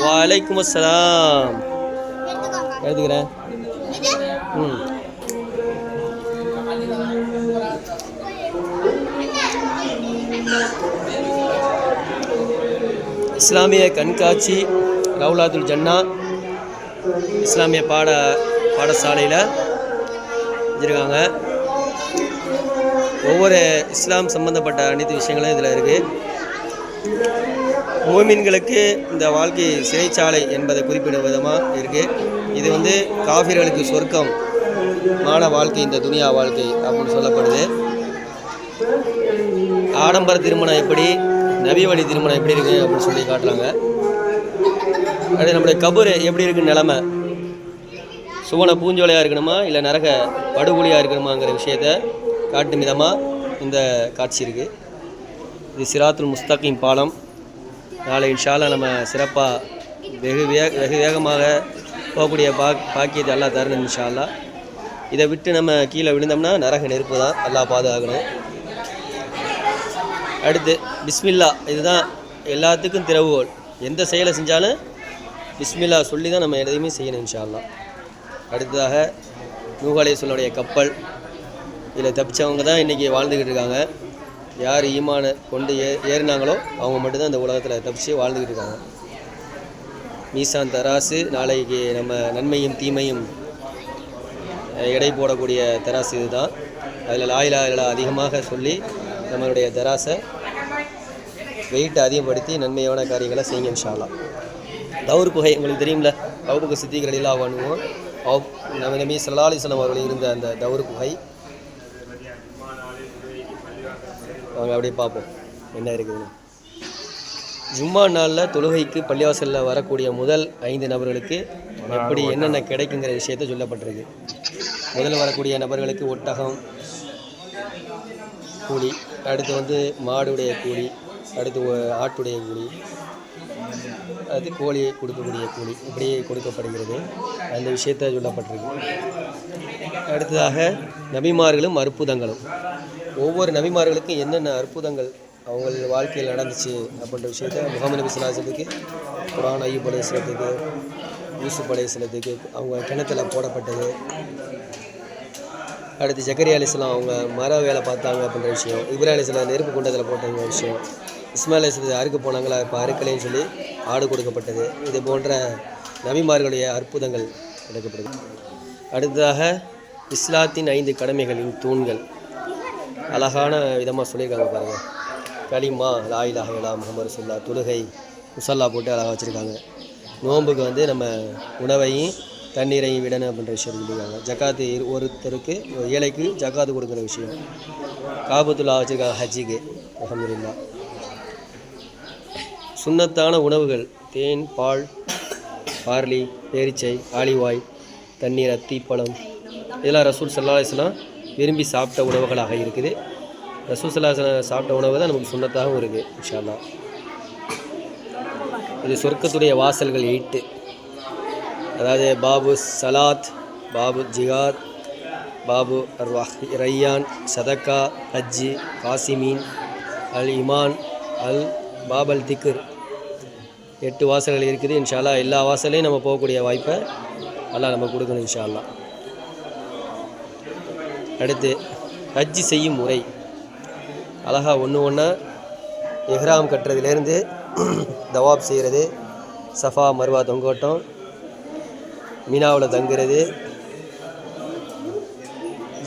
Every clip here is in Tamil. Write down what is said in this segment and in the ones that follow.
வலைக்கும் அஸ்லாம் எழுதுக்கிறேன் ம். இஸ்லாமிய கண்காட்சி ரவுலாது ஜன்னா. இஸ்லாமிய பாட பாடசாலையில் வச்சுருக்காங்க. ஒவ்வொரு இஸ்லாம் சம்மந்தப்பட்ட அனைத்து விஷயங்களும் இதில் இருக்குது மூமின்களுக்கு இந்த வாழ்க்கை சிறைச்சாலை என்பதை குறிப்பிடும் விதமாக இருக்குது இது வந்து காஃபிர்களுக்கு சொர்க்கம். மான வாழ்க்கை இந்த துனியா வாழ்க்கை அப்படின்னு சொல்லப்படுது. ஆடம்பர திருமணம் எப்படி நபி வழி திருமணம் எப்படி இருக்குது அப்படின்னு சொல்லி காட்டுறாங்க. அது நம்முடைய கபூர் எப்படி இருக்குன்னு நிலமை? சுவன பூஞ்சோலையாக இருக்கணுமா இல்லை நரக படுகொலியாக இருக்கணுமாங்கிற விஷயத்த காட்டும் விதமாக இந்த காட்சி இருக்குது இது சிராத்துல் முஸ்தகிம் பாலம். நாளை இன்ஷாலா நம்ம சிறப்பாக வெகு வேக வெகு வேகமாக போகக்கூடிய பா பாக்கியத்தை எல்லாம் தரணும் இன்ஷால்லா இதை விட்டு நம்ம கீழே விழுந்தோம்னா நரக நெருப்பு தான் எல்லாம் பாதுகாக்கணும். அடுத்து பிஸ்மில்லா இதுதான் எல்லாத்துக்கும் திறவுகோல் எந்த செயலை செஞ்சாலும் பிஸ்மில்லா சொல்லி தான் நம்ம எதையுமே செய்யணும் இன்ஷால்லா அடுத்ததாக நூகாலேஸ்வனுடைய கப்பல். இதில் தப்பிச்சவங்க தான் இன்றைக்கி வாழ்ந்துக்கிட்டு இருக்காங்க. யார் ஈமான கொண்டு ஏ ஏறினாங்களோ அவங்க மட்டும்தான் இந்த உலகத்தில் தப்பிச்சு வாழ்ந்துக்கிட்டு இருக்காங்க. மீசான் தராசு நாளைக்கு நம்ம நன்மையும் தீமையும் எடை போடக்கூடிய தராசு இதுதான். அதில் லாயிலா அதிகமாக சொல்லி நம்மளுடைய தராசை வெயிட்டை அதிகப்படுத்தி நன்மையான காரியங்களை செய்யுங்க இன்ஷாலா தவுர் குகை உங்களுக்கு தெரியும்ல தவுபுக்கு சித்திகள் எல்லாம் பண்ணுவோம் அவ் நம்ம நபி ஸல்லல்லாஹு அவர்கள் இருந்த அந்த தவுர் குகை வாங்க அப்படியே பார்ப்போம். என்ன இருக்குதுன்னு. ஜும்மா நாளில் தொழுகைக்கு பள்ளிவாசலில் வரக்கூடிய முதல் ஐந்து நபர்களுக்கு எப்படி என்னென்ன கிடைக்குங்கிற விஷயத்த சொல்லப்பட்டிருக்கு. முதல்ல வரக்கூடிய நபர்களுக்கு ஒட்டகம் கூலி அடுத்து வந்து மாடுடைய கூலி அடுத்து ஆட்டுடைய கூலி அது கோழியை கொடுக்கக்கூடிய கூலி இப்படி கொடுக்கப்படுகிறது. அந்த விஷயத்த சொல்லப்பட்டிருக்கு. அடுத்ததாக நபிமார்களும் அற்புதங்களும். ஒவ்வொரு நபிமார்களுக்கும் என்னென்ன அற்புதங்கள் அவங்க வாழ்க்கையில் நடந்துச்சு அப்படின்ற விஷயத்த முகமது நபி சிலாசத்துக்கு குரான் ஐயூப் அலையத்துக்கு யூசுப் அலையத்துக்கு அவங்க கிணத்துல போடப்பட்டது. அடுத்து ஜக்கரியா அலிஸ்லாம் அவங்க மர வேலை பார்த்தாங்க அப்படின்ற விஷயம் இப்ராஹிம் அலிஸ்லாம் நெருப்பு குண்டத்தில் போட்டவங்க விஷயம். இஸ்மாயில் அலிஸ்லாம் அறுக்க போனாங்களா இப்போ அறுக்கலைன்னு சொல்லி ஆடு கொடுக்கப்பட்டது. இது போன்ற நபிமார்களுடைய அற்புதங்கள் கிடைக்கப்படுது அடுத்ததாக இஸ்லாத்தின் ஐந்து கடமைகளின் தூண்கள். அழகான விதமாக சொல்லியிருக்காங்க பாருங்கள் களிமா லாயிலாக இலா முகமது சொல்லா தொழுகை முசல்லா போட்டு அழகாக வச்சுருக்காங்க. நோன்புக்கு வந்து நம்ம உணவையும் தண்ணீரையும் விடணும் அப்படின்ற விஷயம் சொல்லியிருக்காங்க. ஜக்காத்து ஒருத்தருக்கு ஏழைக்கு ஜக்காத்து கொடுக்குற விஷயம். காபத்துல்லா வச்சுருக்காங்க ஹஜ்ஜிக்கு அலமதுல்லா சுண்ணத்தான உணவுகள் தேன் பால் பார்லி பேரிச்சை ஆலிவாய் தண்ணீர் அத்திப்பழம் இதெல்லாம் ரசூல் சல்லா விரும்பி சாப்பிட்ட உணவுகளாக இருக்குது. ரசூல் சாப்பிட்ட உணவு தான் நமக்கு சுண்ணத்தாகவும் இருக்குது இன்ஷால்லா இது சொர்க்கத்துடைய வாசல்கள் எயிட்டு அதாவது பாபு சலாத் பாபு ஜிகாத் பாபு ரையான் சதக்கா ஹஜ்ஜி காசிமீன் அல் இமான் அல் பாபல் திக்ர். எட்டு வாசல்கள் இருக்குது இன்ஷால்லா எல்லா வாசலையும் நம்ம போகக்கூடிய வாய்ப்பை நல்லா நம்ம கொடுக்கணும் இன்ஷால்லா அடுத்து ஹஜ்ஜு செய்யும் முறை. அழகாக ஒன்று ஒன்றா எஹ்ராம் கட்டுறதுலேருந்து தவாப் செய்கிறது சஃபா மர்வா தொங்கோட்டம் மீனாவில் தங்குறது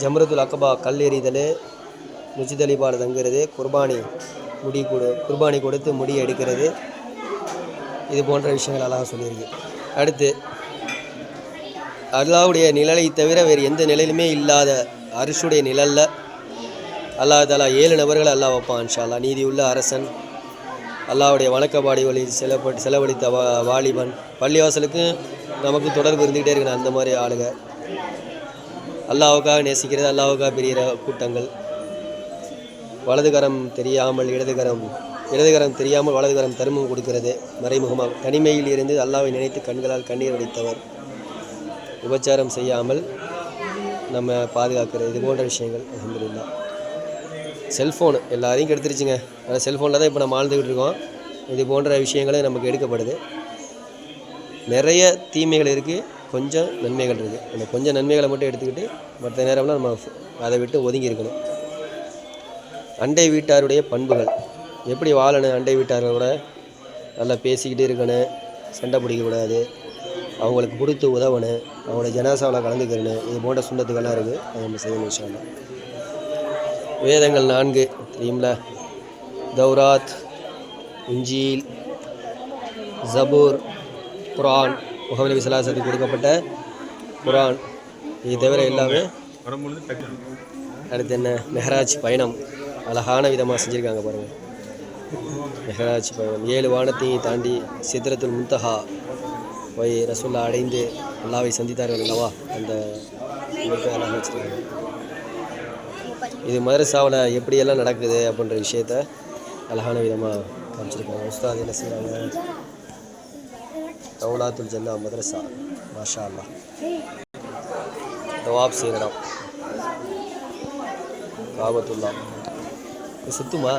ஜம்ரத்துல் அக்கபா கல் எறிதல் முஜிதலிபாவில் தங்குறது குர்பானி முடி கொடு குர்பானி கொடுத்து முடி எடுக்கிறது. இது போன்ற விஷயங்கள் அழகாக சொல்லியிருக்கு. அடுத்து அல்லாவுடைய நிழலை தவிர வேறு எந்த நிலையிலுமே இல்லாத அரிசுடைய நிழலில் அல்லாஹ் தாலா ஏழு நபர்கள் அல்லாஹ் வைப்பான் இன்ஷா நீதி உள்ள அரசன் அல்லாஹ்வுடைய வணக்கப்பாடி வழி செலப்பட்டு செலவழித்த வா வாலிபன். பள்ளிவாசலுக்கு நமக்கு தொடர்பு இருந்துக்கிட்டே இருக்கணும் அந்த மாதிரி ஆளுங்க. அல்லாவுக்காக நேசிக்கிறது அல்லாவுக்காக பிரிகிற கூட்டங்கள். வலதுகரம் தெரியாமல் இடதுகரம் இடதுகரம் தெரியாமல் வலதுகரம் தருமம் கொடுக்கிறது மறைமுகமாக. தனிமையில் இருந்து அல்லாவை நினைத்து கண்களால் கண்ணீர் வடித்தவர். உபச்சாரம் செய்யாமல் நம்ம பாதுகாக்கிறது இது போன்ற விஷயங்கள் அல்ஹம்துலில்லாஹ் செல்ஃபோனு எல்லாரையும் கெடுத்துருச்சுங்க. ஆனால் செல்ஃபோனில் தான் இப்போ நம்ம வாழ்ந்துக்கிட்டு இருக்கோம். இது போன்ற விஷயங்களும் நமக்கு எடுக்கப்படுது. நிறைய தீமைகள் இருக்குது கொஞ்சம் நன்மைகள் இருக்குது அந்த கொஞ்சம் நன்மைகளை மட்டும் எடுத்துக்கிட்டு மற்ற நேரம்லாம் நம்ம அதை விட்டு ஒதுங்கி இருக்கணும். அண்டை வீட்டாருடைய பண்புகள். எப்படி வாழணும் அண்டை வீட்டாரோட நல்லா பேசிக்கிட்டே இருக்கணும். சண்டை பிடிக்கக்கூடாது. அவங்களுக்கு கொடுத்து உதவணும் அவங்களோட ஜனாசாவில் கலந்துக்கிறணும் இது போன்ற சுண்ணத்துக்கெல்லாம் இருக்குது அதை நம்ம செய்யணும் விஷயம் வேதங்கள் நான்கு தெரியுங்களா தௌராத் இஞ்சீல் ஜபூர் குரான் முகமது நபி சலாசத்துக்கு கொடுக்கப்பட்ட குரான் இது தவிர எல்லாமே அடுத்து என்ன? மெஹராஜ் பயணம். அழகான விதமாக செஞ்சுருக்காங்க பாருங்கள் மெஹராஜ் பயணம். ஏழு வானத்தையும் தாண்டி சித்திரத்துல் முந்தஹா போய் ரசூல்லா அடைந்து அல்லாவை சந்தித்தார்கள் அல்லவா அந்த அமைப்பை அழகாக வச்சுருக்காங்க இது மதரசாவில் எப்படியெல்லாம் நடக்குது அப்படின்ற விஷயத்த அழகான விதமாக காமிச்சிருக்காங்க. உஸ்தாத் என்ன செய்கிறாங்க தௌலாத்துல் ஜன்னா மதரசா. மாஷா அல்லா தவாப் செய்கிற இடம் காபத்துல்லா சுத்துமா?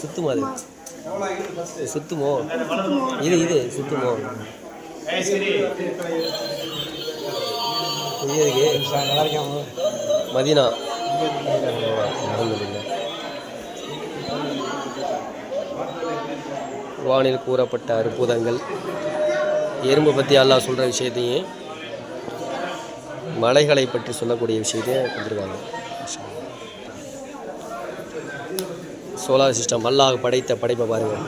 சுத்துமா அது சுத்துமோ? இது இது சுத்துமோ? மதினா. வானில் கூறப்பட்ட அற்புதங்கள். எறும்பு பற்றி அல்லாஹ் சொல்கிற விஷயத்தையும் மலைகளை பற்றி சொல்லக்கூடிய விஷயத்தையும் கொடுத்துருக்காங்க. சோலார் சிஸ்டம் அல்லாஹ் படைத்த படைப்பை பாருங்கள்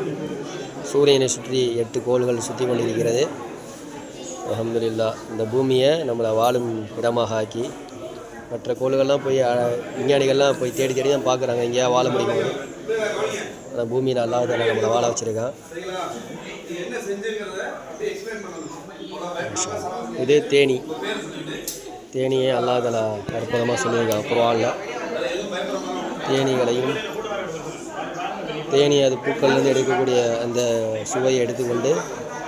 சூரியனை சுற்றி எட்டு கோள்கள் சுற்றி கொண்டிருக்கிறது. அல்ஹம்துலில்லா இந்த பூமியை நம்மளை வாழும் இடமாக ஆக்கி மற்ற கோள்கள்லாம் போய் விஞ்ஞானிகள்லாம் போய் தேடி தேடி தான் பார்க்குறாங்க எங்கேயா வாழ முடியும்? ஆனால் பூமியில் அல்லாஹ் தாலா நம்மளை வாழ வச்சுருக்கான். இது தேனி. தேனியை அல்லாஹ் தாலா அற்புதமாக சொல்லியிருக்கான் குர்ஆனில். தேனீகளையும் தேனி அது பூக்கள்லேருந்து எடுக்கக்கூடிய அந்த சுவையை எடுத்துக்கொண்டு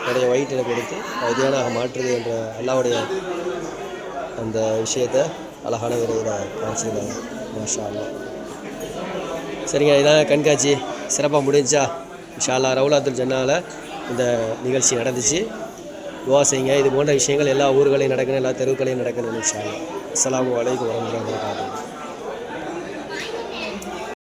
என்னுடைய வயிற்றில் கொடுத்து அது மாற்றுது என்ற அல்லாவுடைய அந்த விஷயத்தை அழகான விரைவில் காமிச்சிருந்தாங்க மாஷா அல்லா சரிங்க இதான் கண்காட்சி. சிறப்பாக முடிஞ்சா ஷாலா அல்லாஹ் ரவுலாத்துல் ஜன்னாவில் இந்த நிகழ்ச்சி நடந்துச்சு. துவா செய்யுங்க. இது போன்ற விஷயங்கள் எல்லா ஊர்களையும் நடக்கணும் எல்லா தெருவுகளையும் நடக்கணும் இன்ஷா அஸ்லாம் வலைக்கு அலைக்கும்